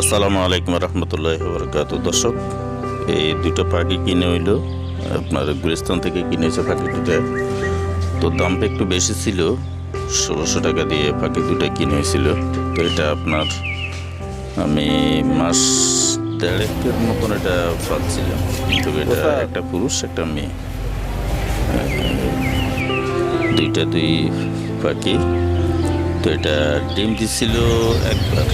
আসসালামু আলাইকুম রহমতুল্লাহ বরকাত দর্শক এই দুটো পাখি কিনে হইল আপনার গুলিস্তান থেকে কিনেছে পাখি দুটা তো দামটা একটু বেশি ছিল ষোলোশো টাকা দিয়ে পাখি দুটো কিনে হয়েছিল। তো এটা আপনার আমি মাস দেড়েকের মতন এটা পাচ্ছিলাম। কিন্তু এটা একটা পুরুষ একটা মেয়ে। দুইটা দুই পাখি। তো এটা ডিম দিছিল একবার।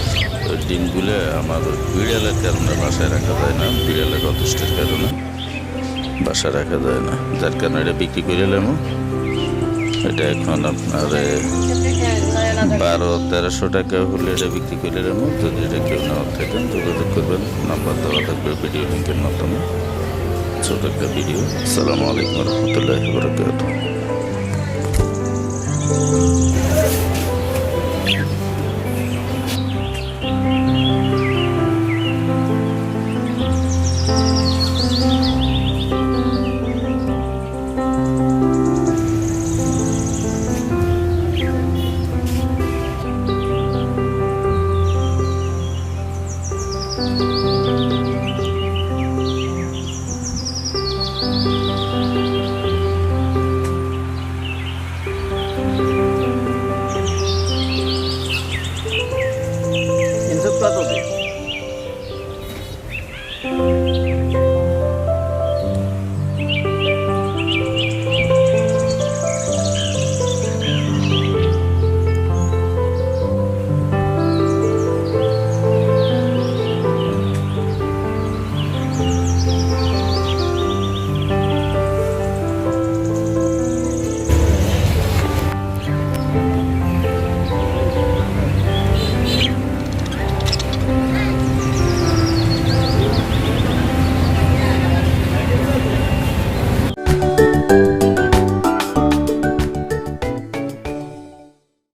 ডিমগুলো আমার বিড়ালের কারণে বাসায় রাখা যায় না, বিড়ালের অদৃষ্টের কারণে বাসায় রাখা যায় না। যার কারণে এটা বিক্রি করে এলাম এটা এখন আপনার বারো, তেরোশো টাকা হলে এটা বিক্রি করে এলাম যদি এটা কেউ নেওয়ার থাকেন যোগাযোগ করবেন। নাম্বার দেওয়া থাকবে ভিডিও লিঙ্কের মাধ্যমে। ছোট একটা ভিডিও। আসসালামু আলাইকুম রহমতুল্লাহ বরকাত だタで。